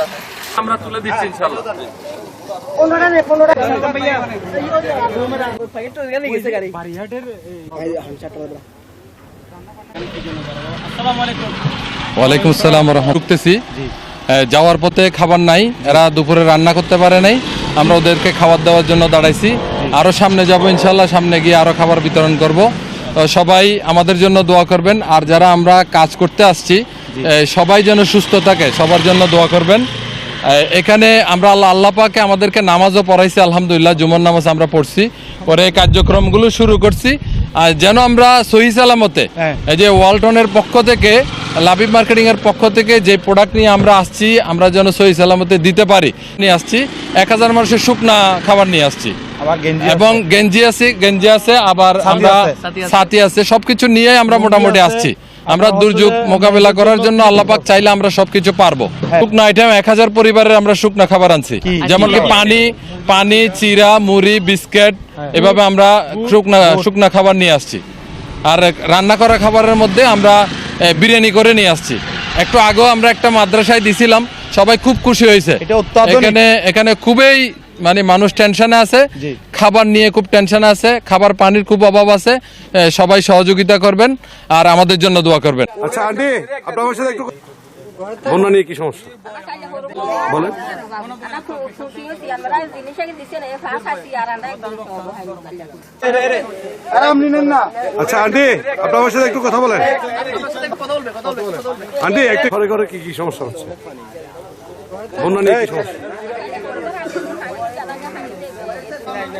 আছে আমরা তুলে দিচ্ছি ইনশাল্লাহ ওয়ালাইকুম আসসালাম রহমত ঢুকতেছি যাওয়ার পথে খাবার নাই। এরা দুপুরে রান্না করতে পারে নাই। আমরা ওদেরকে খাবার দেওয়ার জন্য দাঁড়াইছি। আরও সামনে যাব ইনশাল্লাহ সামনে গিয়ে আরও খাবার বিতরণ করব। তো সবাই আমাদের জন্য দোয়া করবেন। আর যারা আমরা কাজ করতে আসছি সবাই যেন সুস্থ থাকে সবার জন্য দোয়া করবেন। এখানে আমরা আল্লাহ আল্লাহ পাকে আমাদেরকে নামাজও পড়াইছি আলহামদুলিল্লাহ জুমন নামাজ আমরা পড়ছি। পরে এই কার্যক্রমগুলো শুরু করছি। আর যেন আমরা সহি সালামতে এই যে ওয়ালটনের পক্ষ থেকে লাবিব মার্কেটিং এর পক্ষ থেকে যে প্রোডাক্ট নিয়ে আমরা আসছি আমরা যেন সহি সালামতে দিতে পারি নিয়ে আসছি। এক হাজার মানুষের শুকনা খাবার নিয়ে আসছি। এবং গেঞ্জি আছে গেঞ্জি আছে আবার আমরা সাথী আছে। সবকিছু নিয়ে আমরা মোটামুটি আসছি। আমরা দুর্যোগ মোকাবেলা করার জন্য আল্লাহ পাক চাইলে আমরা সবকিছু পারব। শুকনা আইটেম এক হাজার পরিবারের আমরা শুকনা খাবার আনছি। যেমন কি পানি পানি চিরা মুড়ি বিস্কিট এভাবে আমরা শুকনা শুকনা খাবার নিয়ে আসছি। আর রান্না করা খাবারের মধ্যে আমরা বিরিয়ানি করে নিয়ে আসছি। একটু আগেও আমরা একটা মাদ্রাসায় দিছিলাম সবাই খুব খুশি হয়েছে। এখানে এখানে খুবই মানে মানুষ টেনশনে আছে খাবার নিয়ে খুব টেনশন আছে খাবার পানির খুব অভাব আছে সবাই সহযোগিতা করবেন আর আমাদের জন্য দোয়া করবেন। আচ্ছা আন্টি আপনার সাথে একটু বন্যা নিয়ে কি সমস্যা? বলেন। আচ্ছা আন্টি আপনার সাথে একটু কথা বলেন। আন্টি একটু ঘরে ঘরে কি কি সমস্যা হচ্ছে? বন্যা নিয়ে কি সমস্যা?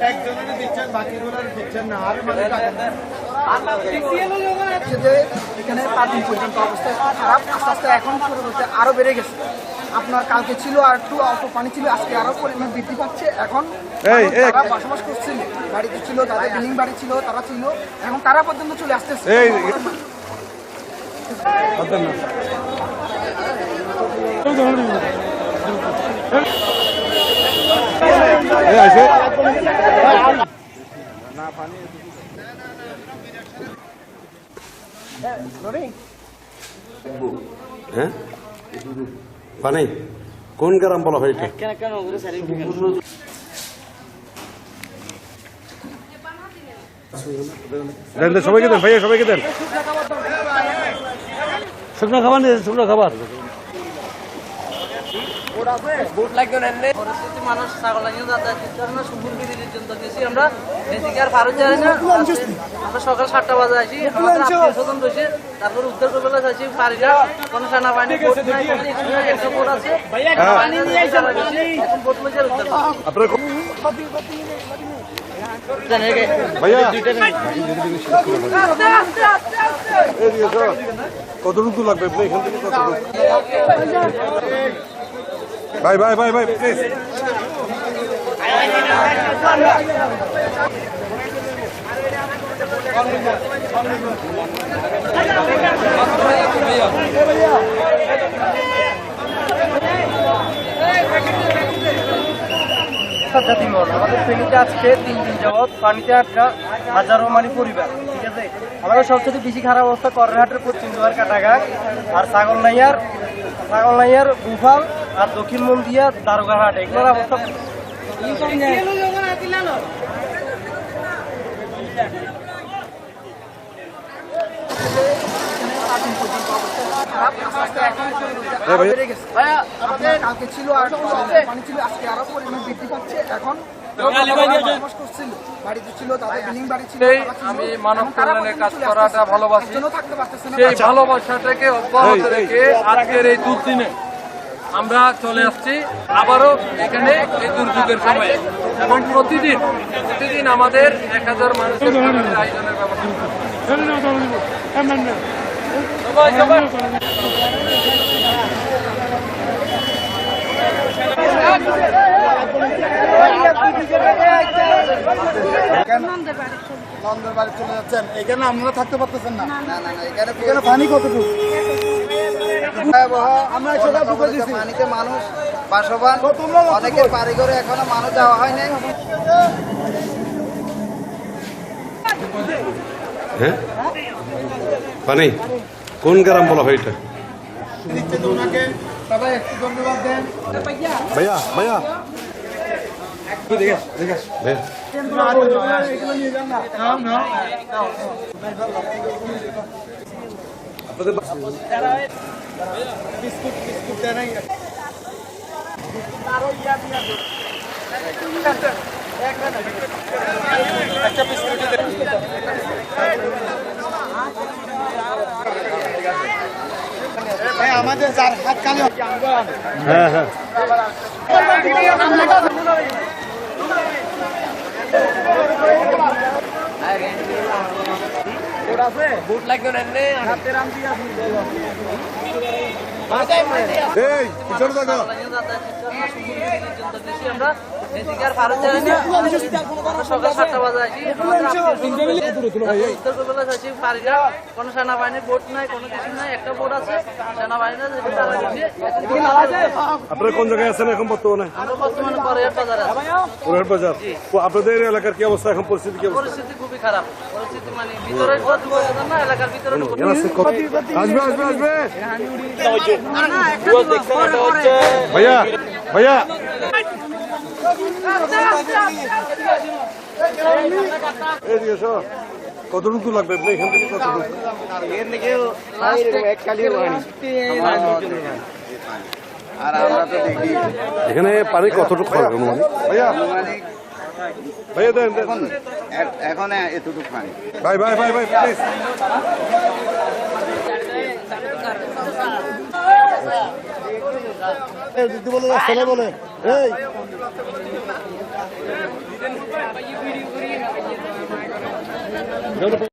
আচ্ছা, বলেন এটা দুইটা যে এখানে পাঁচ দিন পর্যন্ত অবস্থা খারাপ আস্তে আস্তে এখন শুরু করতে আরও বেড়ে গেছে। আপনার কালকে ছিল আর একটু অল্প পানি ছিল আজকে আরও পরিমাণ বৃদ্ধি পাচ্ছে। এখন তারা বসবাস করছিল বাড়িতে ছিল যাদের বিল্ডিং বাড়ি ছিল তারা ছিল। এখন তারা পর্যন্ত চলে আসতেছে। এই এই। আছে হ্যাঁ পানি। কোন গ্রাম বলা হয় সারি দেন দেন, সবাইকে দেন ভাইয়া সবাইকে দেন। শুকনো খাবার শুকনো খাবার। পরিস্থিতি মানুষ ছাগল লাগিয়ে যাতায়াত করতে পারে না সুন্দর বিধির জন্য গেছি আমরা এদিকে আর ভারত যাই না আমরা সকাল সাতটা বাজে আসি আমাদের আত্মীয় স্বজন বসে তারপর উত্তর কলকাতা আসি পারি না কোনো সেনা বাহিনী বোট নাই কোনো কিছু নাই, একটা বোট আছে পানি নিয়ে আসা এখন বোট লইছে উত্তর আপনার ক- ভাইয়া এদিকে সর। কতটুকু লাগবে এখান থেকে কতটুকু ভাই ভাই ভাই ভাই আমাদের তিন দিন হাজারো মানে পরিবার আমাদের বেশি খারাপ অবস্থা দুয়ার কাটাঘাট আর ছাগল নাইয়ার ছাগল নাইয়ার গুফাল আর দক্ষিণ মন্দিয়া দারোগাহাট এগুলোর অবস্থা কালকে ছিল পানি ছিল আজকে আরও পরিমাণ বৃদ্ধি পাচ্ছে এখন। আমি মানব কাজ করাটা। ভালোবাসি। সেই ভালোবাসাটাকে অব্যাহত রেখে আজকের এই দুর্দিনে আমরা চলে আসছি আবারও এখানে এই দুর্যোগের সময়ে। এবং প্রতিদিন প্রতিদিন আমাদের এক হাজার মানুষের আয়োজনের ব্যবস্থা নন্দের বাড়ি চলে যাচ্ছেন। এখানে আপনারা থাকতে পারতেছেন না? এখানে পানি কতটুকু? আমরা সেটা ঢুকে দিচ্ছি পানিতে মানুষ বাসবান অনেকের বাড়ি? ঘরে এখনও মানুষ যাওয়া হয় নাই। হ্যাঁ? পানি কোন গ্রাম বলা হয় এটা? দিচ্ছেন ওনাকে সবাই একটু ধন্যবাদ দেন। ভাইয়া ভাইয়া। এগুলো নিয়ে যান না বিস্কুট বিস্কুট দেন একটা বিস্কুট ভাই আমাদের যার হাত খালি হ্যাঁ হ্যাঁ এদিকে আর ফারুক যাই না আমরা সকাল সাতটা বাজে আসি। কোনো সেনাবাহিনীর বোট নাই কোনো কিছু নাই একটা বোট আছে। সেনাবাহিনী যেটা তারা আপনারা কোন জায়গায় আছেন এখন বর্তমানে? আমরা বর্তমানে পরে বাজার আছে। বাজার। তো আপনাদের এলাকার কি অবস্থা এখন পরিস্থিতি কি পরিস্থিতি খুবই খারাপ। পরিস্থিতি মানে না এলাকার ভিতরে আসবে আসবে আসবে। ভাইয়া ভাইয়া। এদিকে এসো। কতটুকু লাগবে? আপনি এখান থেকে কতটুকু? এখানে পানি কতটুকু হবে? ভাইয়া। ভাইয়া দেন দেন। এখন এতটুকু পানি। ভাই ভাই ভাই ভাই প্লিজ দিদি বলে ছেলে বলে। এই।